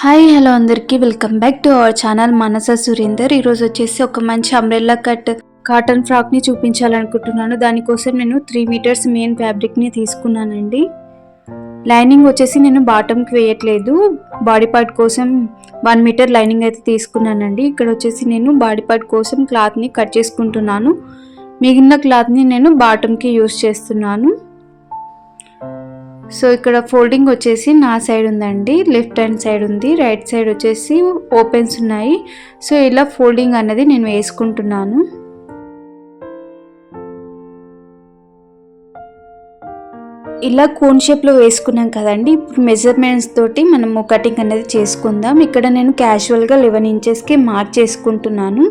Hi hello అందరికీ. Welcome back to our channel Manasa Surender ఈరోజు వచ్చేసి ఒక మంచి అంబ్రెల్లా కట్ కాటన్ ఫ్రాక్ని చూపించాలనుకుంటున్నాను. దానికోసం నేను త్రీ మీటర్స్ మెయిన్ ఫ్యాబ్రిక్ని తీసుకున్నానండి. లైనింగ్ వచ్చేసి నేను బాటమ్కి వేయట్లేదు. బాడీ పార్ట్ కోసం వన్ మీటర్ లైనింగ్ అయితే తీసుకున్నానండి. ఇక్కడ వచ్చేసి నేను బాడీ పార్ట్ కోసం క్లాత్ని కట్ చేసుకుంటున్నాను. మిగిలిన క్లాత్ని నేను బాటమ్కి యూస్ చేస్తున్నాను. సో ఇక్కడ ఫోల్డింగ్ వచ్చేసి నా సైడ్ ఉందండి లెఫ్ట్ హ్యాండ్ సైడ్ ఉంది రైట్ సైడ్ వచ్చేసి ఓపెన్స్ ఉన్నాయి. సో ఇలా ఫోల్డింగ్ అనేది నేను వేసుకుంటున్నాను. ఇలా కోన్ షేప్లో వేసుకున్నాం కదండి ఇప్పుడు మెజర్మెంట్స్ తోటి మనము కటింగ్ అనేది చేసుకుందాం. ఇక్కడ నేను క్యాజువల్గా లెవెన్ ఇంచెస్కి మార్క్ చేసుకుంటున్నాను.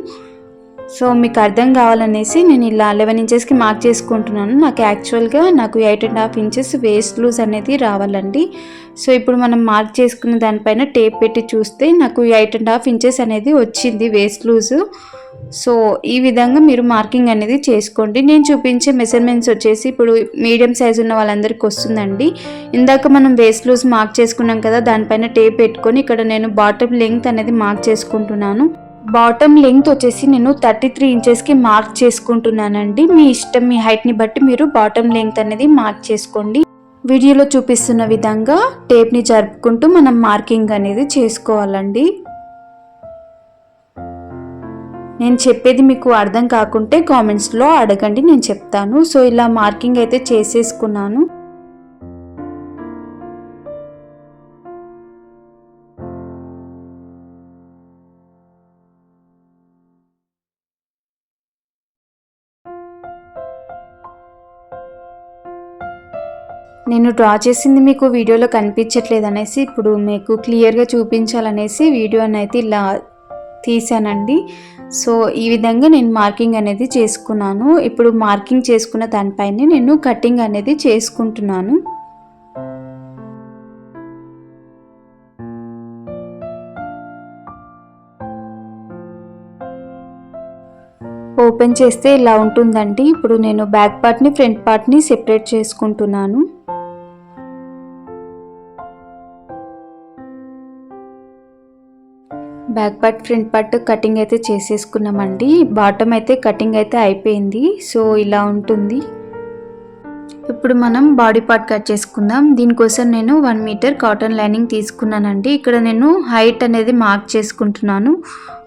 సో మీకు అర్థం కావాలనేసి నేను ఇలా లెవెన్ ఇంచెస్కి మార్క్ చేసుకుంటున్నాను. నాకు యాక్చువల్గా నాకు eight and half inches waist loose అనేది రావాలండి. సో ఇప్పుడు మనం మార్క్ చేసుకున్న దానిపైన టేప్ పెట్టి చూస్తే నాకు ఎయిట్ అండ్ హాఫ్ ఇంచెస్ అనేది వచ్చింది వేస్ట్ లూజు సో ఈ విధంగా మీరు మార్కింగ్ అనేది చేసుకోండి. నేను చూపించే మెజర్మెంట్స్ వచ్చేసి ఇప్పుడు మీడియం సైజ్ ఉన్న వాళ్ళందరికీ వస్తుందండి. ఇందాక మనం వేస్ట్ లూజ్ మార్క్ చేసుకున్నాం కదా దానిపైన టేప్ పెట్టుకొని ఇక్కడ నేను బాటమ్ లెంగ్త్ అనేది మార్క్ చేసుకుంటున్నాను. బాటమ్ లెంగ్త్ వచ్చేసి నేను థర్టీ త్రీ ఇంచెస్కి మార్క్ చేసుకుంటున్నానండి. మీ ఇష్టం మీ హైట్ని బట్టి మీరు బాటమ్ లెంగ్త్ అనేది మార్క్ చేసుకోండి. వీడియోలో చూపిస్తున్న విధంగా టేప్ని జరుపుకుంటూ మనం మార్కింగ్ అనేది చేసుకోవాలండి. నేను చెప్పేది మీకు అర్థం కాకుంటే కామెంట్స్లో అడగండి నేను చెప్తాను. సో ఇలా మార్కింగ్ అయితే చేసేసుకున్నాను. నేను డ్రా చేసింది మీకు వీడియోలో కనిపించట్లేదు అనేసి ఇప్పుడు మీకు క్లియర్గా చూపించాలనేసి వీడియోని అయితే ఇలా తీసానండి సో ఈ విధంగా నేను మార్కింగ్ అనేది చేసుకున్నాను. ఇప్పుడు మార్కింగ్ చేసుకున్న దానిపైన నేను కటింగ్ అనేది చేసుకుంటున్నాను. ఓపెన్ చేస్తే ఇలా ఉంటుందండి. ఇప్పుడు నేను బ్యాక్ పార్ట్ని ఫ్రంట్ పార్ట్ని సెపరేట్ చేసుకుంటున్నాను. Back part front part cutting అయితే చేసేసుకున్నామండి. బాటమ్ అయితే కటింగ్ అయితే అయిపోయింది. సో ఇలా ఉంటుంది. ఇప్పుడు మనం బాడీ పార్ట్ కట్ చేసుకుందాం. దీనికోసం నేను వన్ మీటర్ కాటన్ లైనింగ్ తీసుకున్నానండి. ఇక్కడ నేను హైట్ అనేది మార్క్ చేసుకుంటున్నాను.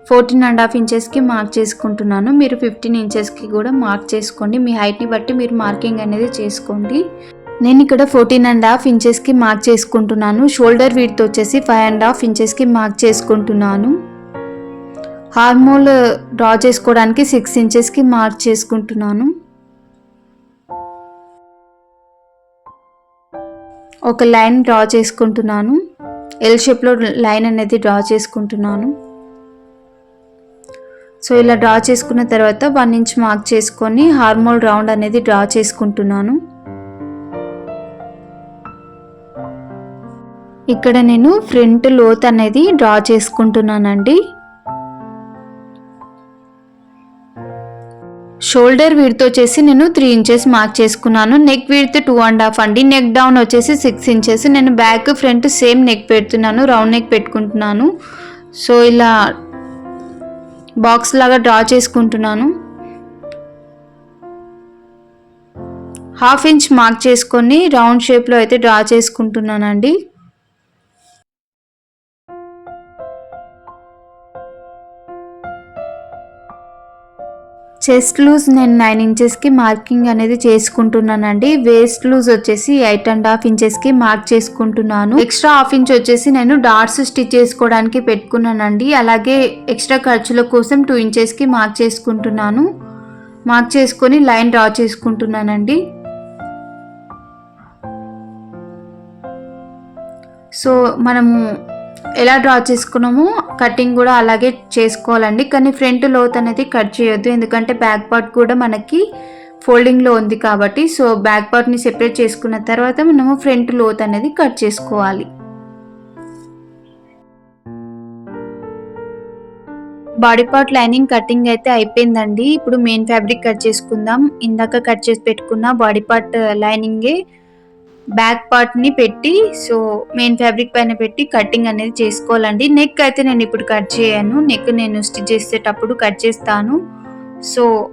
ఫోర్టీన్ అండ్ హాఫ్ ఇంచెస్కి మార్క్ చేసుకుంటున్నాను. మీరు ఫిఫ్టీన్ ఇంచెస్కి కూడా మార్క్ చేసుకోండి. మీ హైట్ని బట్టి మీరు మార్కింగ్ అనేది చేసుకోండి. నేను ఇక్కడ ఫోర్టీన్ అండ్ హాఫ్ ఇంచెస్కి మార్క్ చేసుకుంటున్నాను. షోల్డర్ వీడ్త్ వచ్చేసి ఫైవ్ అండ్ హాఫ్ ఇంచెస్కి మార్క్ చేసుకుంటున్నాను. హార్మోల్ డ్రా చేసుకోవడానికి సిక్స్ ఇంచెస్కి మార్క్ చేసుకుంటున్నాను. ఒక లైన్ డ్రా చేసుకుంటున్నాను. ఎల్ షేప్లో లైన్ అనేది డ్రా చేసుకుంటున్నాను. సో ఇలా డ్రా చేసుకున్న తర్వాత వన్ ఇంచ్ మార్క్ చేసుకొని హార్మోల్ రౌండ్ అనేది డ్రా చేసుకుంటున్నాను. ఇక్కడ నేను ఫ్రంట్ లోత్ అనేది డ్రా చేసుకుంటున్నానండి. షోల్డర్ విడ్త్ వచ్చేసి నేను త్రీ ఇంచెస్ మార్క్ చేసుకున్నాను. Neck width two and half అండి. నెక్ డౌన్ వచ్చేసి సిక్స్ ఇంచెస్. నేను బ్యాక్ ఫ్రంట్ సేమ్ నెక్ పెడుతున్నాను. రౌండ్ నెక్ పెట్టుకుంటున్నాను. సో ఇలా బాక్స్ లాగా డ్రా చేసుకుంటున్నాను. హాఫ్ ఇంచ్ మార్క్ చేసుకొని రౌండ్ షేప్లో అయితే డ్రా చేసుకుంటున్నానండి. చెస్ట్ లూజ్ నేను నైన్ ఇంచెస్కి మార్కింగ్ అనేది చేసుకుంటున్నానండి. వేస్ట్ లూజ్ వచ్చేసి ఎయిట్ అండ్ హాఫ్ ఇంచెస్కి మార్క్ చేసుకుంటున్నాను. ఎక్స్ట్రా హాఫ్ ఇంచ్ వచ్చేసి నేను డాట్స్ స్టిచ్ చేసుకోవడానికి పెట్టుకున్నానండి. అలాగే ఎక్స్ట్రా ఖర్చుల కోసం టూ ఇంచెస్కి మార్క్ చేసుకుంటున్నాను. మార్క్ చేసుకొని లైన్ డ్రా చేసుకుంటున్నానండి. సో మనము ఎలా డ్రా చేసుకున్నామో కటింగ్ కూడా అలాగే చేసుకోవాలండి. కానీ ఫ్రంట్ లోత్ అనేది కట్ చేయొద్దు. ఎందుకంటే బ్యాక్ పార్ట్ కూడా మనకి ఫోల్డింగ్లో ఉంది కాబట్టి సో బ్యాక్ పార్ట్ని సెపరేట్ చేసుకున్న తర్వాత మనము ఫ్రంట్ లోత్ అనేది కట్ చేసుకోవాలి. బాడీ పార్ట్ లైనింగ్ కటింగ్ అయితే అయిపోయిందండి. ఇప్పుడు మెయిన్ ఫ్యాబ్రిక్ కట్ చేసుకుందాం. ఇందాక కట్ చేసి పెట్టుకున్న బాడీ పార్ట్ లైనింగే బ్యాక్ పార్ట్ని పెట్టి సో మెయిన్ ఫ్యాబ్రిక్ పైన పెట్టి కటింగ్ అనేది చేసుకోవాలండి. నెక్ అయితే నేను ఇప్పుడు కట్ చేయను. నెక్ నేను స్టిచ్ చేసేటప్పుడు కట్ చేస్తాను. సో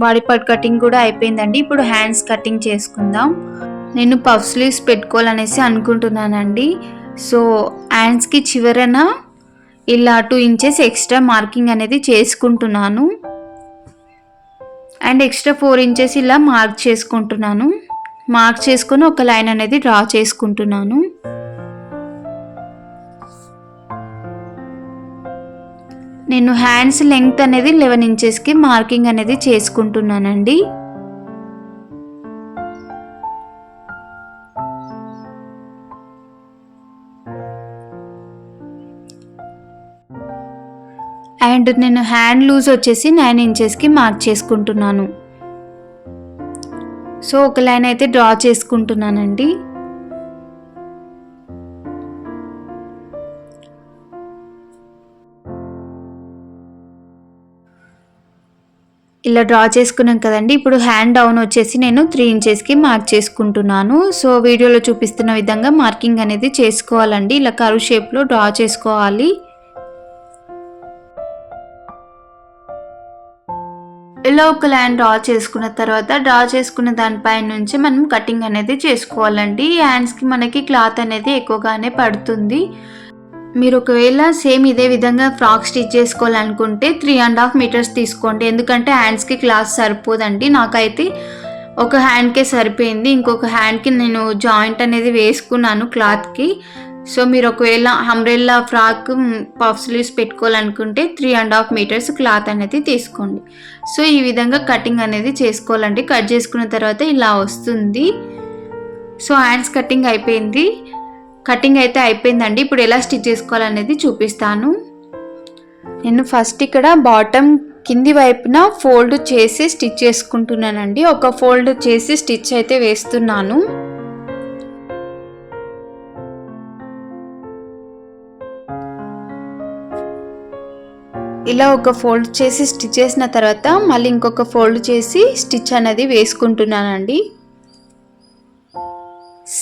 బాడీ పార్ట్ కటింగ్ కూడా అయిపోయిందండి. ఇప్పుడు హ్యాండ్స్ కటింగ్ చేసుకుందాం. నేను పఫ్ స్లీవ్స్ పెట్టుకోవాలనేసి అనుకుంటున్నానండి. సో హ్యాండ్స్కి చివరన ఇలా టూ ఇంచెస్ ఎక్స్ట్రా మార్కింగ్ అనేది చేసుకుంటున్నాను. అండ్ ఎక్స్ట్రా ఫోర్ ఇంచెస్ ఇలా మార్క్ చేసుకుంటున్నాను. మార్క్ చేసుకొని ఒక లైన్ అనేది డ్రా చేసుకుంటున్నాను. నేను హ్యాండ్స్ లెంగ్త్ అనేది లెవెన్ ఇంచెస్కి మార్కింగ్ అనేది చేసుకుంటున్నానండి. అండ్ నేను హ్యాండ్ లూజ్ వచ్చేసి నైన్ ఇంచెస్కి మార్క్ చేసుకుంటున్నాను. సో ఒక లైన్ అయితే డ్రా చేసుకుంటున్నానండి. ఇలా డ్రా చేసుకున్నాం కదండి. ఇప్పుడు హ్యాండ్ డౌన్ వచ్చేసి నేను త్రీ ఇంచెస్కి మార్క్ చేసుకుంటున్నాను. సో వీడియోలో చూపిస్తున్న విధంగా మార్కింగ్ అనేది చేసుకోవాలండి. ఇలా కరువు షేప్లో డ్రా చేసుకోవాలి. ఇలా ఒక లైన్ డ్రా చేసుకున్న తర్వాత డ్రా చేసుకున్న దానిపై నుంచి మనం కటింగ్ అనేది చేసుకోవాలండి. ఈ హ్యాండ్స్కి మనకి క్లాత్ అనేది ఎక్కువగానే పడుతుంది. మీరు ఒకవేళ సేమ్ ఇదే విధంగా ఫ్రాక్ స్టిచ్ చేసుకోవాలనుకుంటే త్రీ అండ్ హాఫ్ మీటర్స్ తీసుకోండి. ఎందుకంటే హ్యాండ్స్కి క్లాత్ సరిపోదండి. నాకైతే ఒక హ్యాండ్కే సరిపోయింది. ఇంకొక హ్యాండ్కి నేను జాయింట్ అనేది వేసుకున్నాను క్లాత్కి. సో మీరు ఒకవేళ umbrella frock puff sleeves పెట్టుకోవాలనుకుంటే three and half metres cloth అనేది తీసుకోండి. సో ఈ విధంగా కటింగ్ అనేది చేసుకోవాలండి. కట్ చేసుకున్న తర్వాత ఇలా వస్తుంది. సో హ్యాండ్స్ కటింగ్ అయిపోయింది. కటింగ్ అయితే అయిపోయిందండి. ఇప్పుడు ఎలా స్టిచ్ చేసుకోవాలనేది చూపిస్తాను. నేను ఫస్ట్ ఇక్కడ బాటమ్ కింది వైపున ఫోల్డ్ చేసి స్టిచ్ చేసుకుంటున్నానండి. ఒక ఫోల్డ్ చేసి స్టిచ్ అయితే వేస్తున్నాను. ఇలా ఒక ఫోల్డ్ చేసి స్టిచ్ చేసిన తర్వాత మళ్ళీ ఇంకొక ఫోల్డ్ చేసి స్టిచ్ అనేది వేసుకుంటున్నానండి.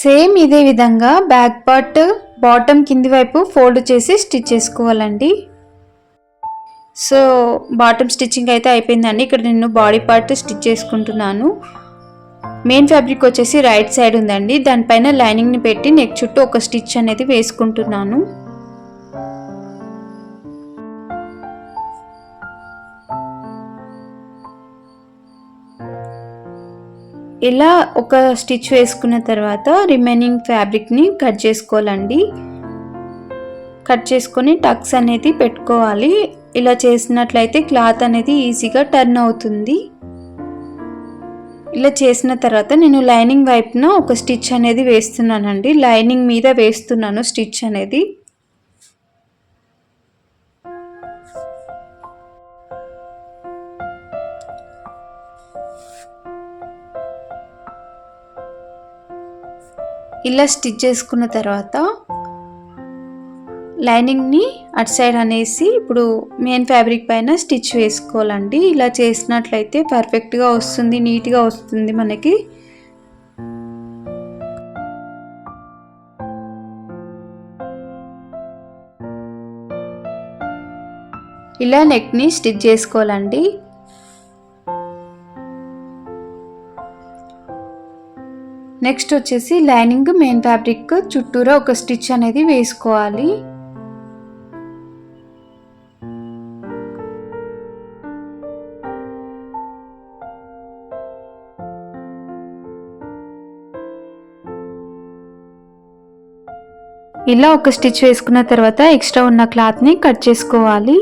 సేమ్ ఇదే విధంగా బ్యాక్ పార్ట్ బాటమ్ కింది వైపు ఫోల్డ్ చేసి స్టిచ్ చేసుకోవాలండి. సో బాటమ్ స్టిచ్చింగ్ అయితే అయిపోయిందండి. ఇక్కడ నేను బాడీ పార్ట్ స్టిచ్ చేసుకుంటున్నాను. మెయిన్ ఫ్యాబ్రిక్ వచ్చేసి రైట్ సైడ్ ఉందండి. దానిపైన లైనింగ్ని పెట్టి నెక్ చుట్టూ ఒక స్టిచ్ అనేది వేసుకుంటున్నాను. ఇలా ఒక స్టిచ్ వేసుకున్న తర్వాత రిమైనింగ్ ఫ్యాబ్రిక్ని కట్ చేసుకోవాలండి. కట్ చేసుకొని టక్స్ అనేది పెట్టుకోవాలి. ఇలా చేసినట్లయితే క్లాత్ అనేది ఈజీగా టర్న్ అవుతుంది. ఇలా చేసిన తర్వాత నేను లైనింగ్ వైపున ఒక స్టిచ్ అనేది వేస్తున్నానండి. లైనింగ్ మీద వేస్తున్నాను స్టిచ్ అనేది. ఇలా స్టిచ్ చేసుకున్న తర్వాత లైనింగ్ని అటు సైడ్ అనేసి ఇప్పుడు మెయిన్ ఫ్యాబ్రిక్ పైన స్టిచ్ వేసుకోవాలండి. ఇలా చేసినట్లయితే పర్ఫెక్ట్గా వస్తుంది నీట్గా వస్తుంది మనకి. ఇలా నెక్ని స్టిచ్ చేసుకోవాలండి. నెక్స్ట్ వచ్చేసి లైనింగ్ మెయిన్ ఫ్యాబ్రిక్ చుట్టూరా ఒక స్టిచ్ అనేది వేసుకోవాలి. ఇలా ఒక స్టిచ్ వేసుకున్న తర్వాత ఎక్స్ట్రా ఉన్న క్లాత్ని కట్ చేసుకోవాలి.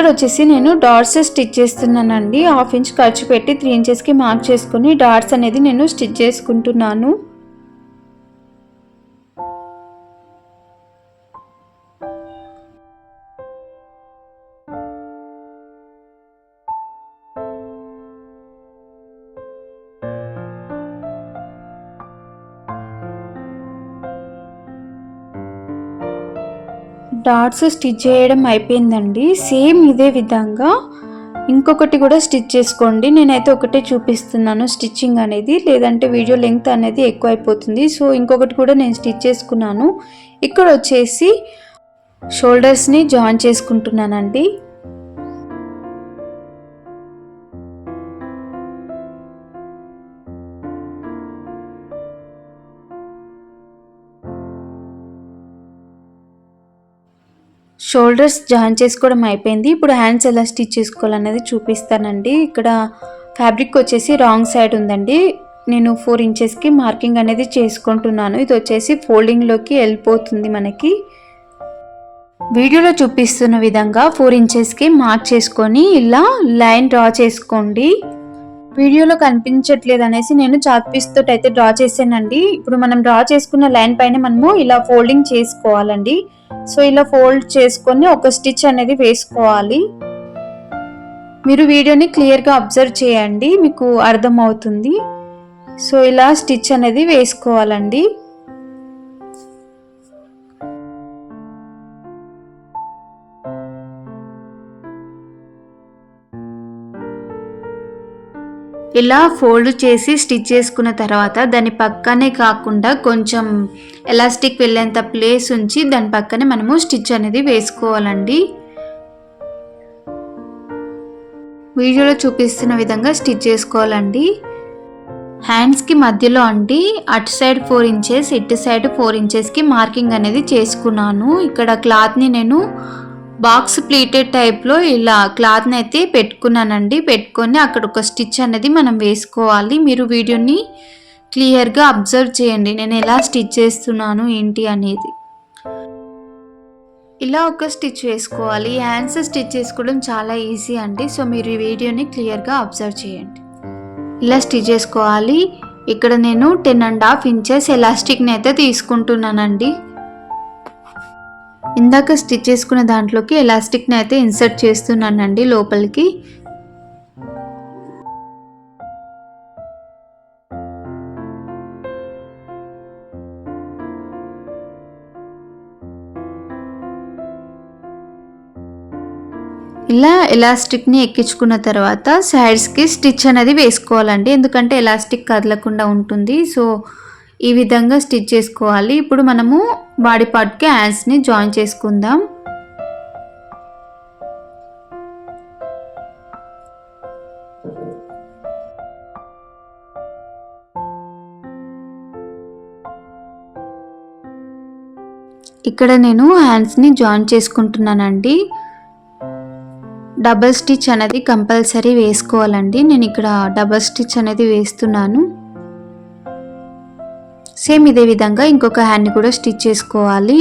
ఇక్కడ వచ్చేసి నేను డాట్స్ స్టిచ్ చేస్తున్నానండి. హాఫ్ ఇంచ్ ఖర్చు పెట్టి త్రీ ఇంచెస్కి మార్క్ చేసుకుని డాట్స్ అనేది నేను స్టిచ్ చేసుకుంటున్నాను. డాట్స్ స్టిచ్ చేయడం అయిపోయిందండి. సేమ్ ఇదే విధంగా ఇంకొకటి కూడా స్టిచ్ చేసుకోండి. నేనైతే ఒకటే చూపిస్తున్నాను స్టిచ్చింగ్ అనేది. లేదంటే వీడియో లెంగ్త్ అనేది ఎక్కువ అయిపోతుంది సో ఇంకొకటి కూడా నేను స్టిచ్ చేసుకున్నాను. ఇక్కడ వచ్చేసి షోల్డర్స్ని జాయిన్ చేసుకుంటున్నానండి. షోల్డర్స్ జాయిన్ చేసుకోవడం అయిపోయింది. ఇప్పుడు హ్యాండ్స్ ఎలా స్టిచ్ చేసుకోవాలనేది చూపిస్తానండి. ఇక్కడ ఫ్యాబ్రిక్ వచ్చేసి రాంగ్ సైడ్ ఉందండి. నేను ఫోర్ ఇంచెస్కి మార్కింగ్ అనేది చేసుకుంటున్నాను. ఇది వచ్చేసి ఫోల్డింగ్లోకి వెళ్ళిపోతుంది మనకి. వీడియోలో చూపిస్తున్న విధంగా ఫోర్ ఇంచెస్కి మార్క్ చేసుకొని ఇలా లైన్ డ్రా చేసుకోండి. వీడియోలో కనిపించట్లేదు అనేసి నేను చాక్ పీస్ తోటి అయితే డ్రా చేశానండి. ఇప్పుడు మనం డ్రా చేసుకున్న లైన్ పైన మనము ఇలా ఫోల్డింగ్ చేసుకోవాలండి. సో ఇలా ఫోల్డ్ చేసుకొని ఒక స్టిచ్ అనేది వేసుకోవాలి. మీరు వీడియోని క్లియర్గా అబ్జర్వ్ చేయండి మీకు అర్థమవుతుంది. సో ఇలా స్టిచ్ అనేది వేసుకోవాలండి. ఇలా ఫోల్డ్ చేసి స్టిచ్ చేసుకున్న తర్వాత దాని పక్కనే కాకుండా కొంచెం ఎలాస్టిక్ వెళ్ళేంత ప్లేస్ ఉంచి దాని పక్కనే మనము స్టిచ్ అనేది వేసుకోవాలండి. వీడియోలో చూపిస్తున్న విధంగా స్టిచ్ చేసుకోవాలండి. హ్యాండ్స్కి మధ్యలో అండి అటు సైడ్ ఫోర్ ఇంచెస్ ఇటు సైడ్ ఫోర్ ఇంచెస్కి మార్కింగ్ అనేది చేసుకున్నాను. ఇక్కడ క్లాత్ని నేను బాక్స్ ప్లీటెడ్ టైప్లో ఇలా క్లాత్ని అయితే పెట్టుకున్నానండి. పెట్టుకొని అక్కడ ఒక స్టిచ్ అనేది మనం వేసుకోవాలి. మీరు వీడియోని క్లియర్గా అబ్జర్వ్ చేయండి. నేను ఎలా స్టిచ్ చేస్తున్నాను ఏంటి అనేది. ఇలా ఒక స్టిచ్ వేసుకోవాలి. హ్యాండ్స్ స్టిచ్ చేసుకోవడం చాలా ఈజీ అండి. సో మీరు ఈ వీడియోని క్లియర్గా అబ్జర్వ్ చేయండి. ఇలా స్టిచ్ చేసుకోవాలి. ఇక్కడ నేను టెన్ అండ్ హాఫ్ ఇంచెస్ ఎలాస్టిక్ని అయితే తీసుకుంటున్నానండి. ఇందాక స్టిచ్ చేసుకున్న దాంట్లోకి ఎలాస్టిక్ని అయితే ఇన్సర్ట్ చేస్తున్నానండి లోపలికి. ఇలా ఎలాస్టిక్ని ఎక్కించుకున్న తర్వాత సైడ్స్కి స్టిచ్ అనేది వేసుకోవాలండి. ఎందుకంటే ఎలాస్టిక్ కదలకుండా ఉంటుంది. సో ఈ విధంగా స్టిచ్ చేసుకోవాలి. ఇప్పుడు మనము బాడీ పార్ట్కి హ్యాండ్స్ని జాయిన్ చేసుకుందాం. ఇక్కడ నేను హ్యాండ్స్ని జాయిన్ చేసుకుంటున్నానండి. డబల్ స్టిచ్ అనేది కంపల్సరీ వేసుకోవాలండి. నేను ఇక్కడ డబల్ స్టిచ్ అనేది వేస్తున్నాను. సేమ్ ఇదే విధంగా ఇంకొక హ్యాండ్ని కూడా స్టిచ్ చేసుకోవాలి.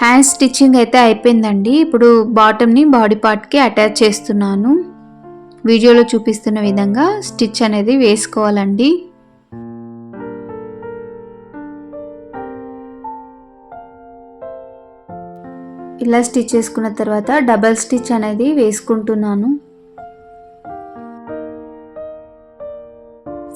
హ్యాండ్ స్టిచ్చింగ్ అయితే అయిపోయిందండి. ఇప్పుడు బాటమ్ని బాడీ పార్ట్కి అటాచ్ చేస్తున్నాను. వీడియోలో చూపిస్తున్న విధంగా స్టిచ్ అనేది వేసుకోవాలండి. ఇలా స్టిచ్ చేసుకున్న తర్వాత డబల్ స్టిచ్ అనేది వేసుకుంటున్నాను.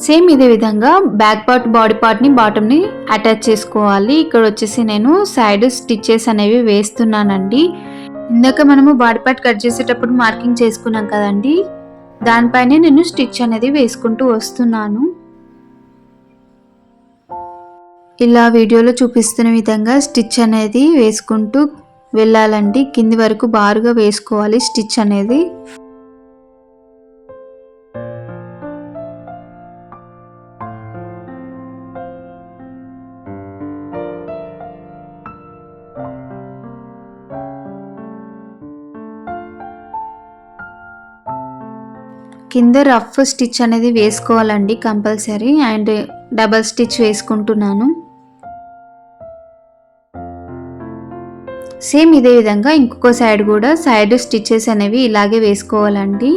సేమ్ ఇదే విధంగా బ్యాక్ పార్ట్ బాడీ పార్ట్ని బాటమ్ని అటాచ్ చేసుకోవాలి. ఇక్కడ వచ్చేసి నేను సైడ్ స్టిచ్చెస్ అనేవి వేస్తున్నానండి. ఇందాక మనము బాడీ పార్ట్ కట్ చేసేటప్పుడు మార్కింగ్ చేసుకున్నాం కదండి. దానిపైనే నేను స్టిచ్ అనేది వేసుకుంటూ వస్తున్నాను. ఇలా వీడియోలో చూపిస్తున్న విధంగా స్టిచ్ అనేది వేసుకుంటూ వెళ్ళాలండి. కింది వరకు బారుగా వేసుకోవాలి స్టిచ్ అనేది. కింద రఫ్ స్టిచ్ అనేది వేసుకోవాలండి కంపల్సరీ అండ్ డబల్ స్టిచ్ వేసుకుంటున్నాను. సేమ్ ఇదే విధంగా ఇంకొక సైడ్ కూడా సైడ్ స్టిచ్చెస్ అనేవి ఇలాగే వేసుకోవాలండి.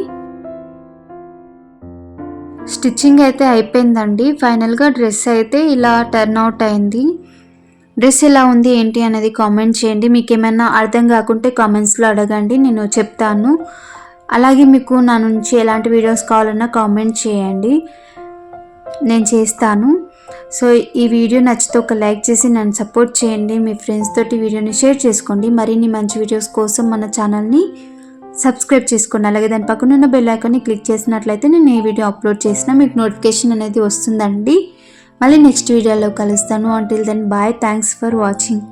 స్టిచ్చింగ్ అయితే అయిపోయిందండి. ఫైనల్గా డ్రెస్ అయితే ఇలా టర్న్ అవుట్ అయింది. డ్రెస్ ఎలా ఉంది ఏంటి అనేది కామెంట్ చేయండి. మీకు ఏమైనా అర్థం కాకుంటే కామెంట్స్లో అడగండి నేను చెప్తాను. అలాగే మీకు నా నుంచి ఎలాంటి వీడియోస్ కావాలన్నా కామెంట్ చేయండి. నేను చేస్తాను. సో ఈ వీడియో నచ్చితే ఒక లైక్ చేసి నన్ను సపోర్ట్ చేయండి. మీ ఫ్రెండ్స్ తోటి వీడియోని షేర్ చేసుకోండి. మరిన్ని మంచి వీడియోస్ కోసం మన ఛానల్ని సబ్స్క్రైబ్ చేసుకోండి. అలాగే దాని పక్కన ఉన్న బెల్ ఐకాన్ని క్లిక్ చేసినట్లయితే నేను ఏ వీడియో అప్లోడ్ చేసినా మీకు నోటిఫికేషన్ అనేది వస్తుందండి. మళ్ళీ నెక్స్ట్ వీడియోలో కలుస్తాను. Until then bye thanks for watching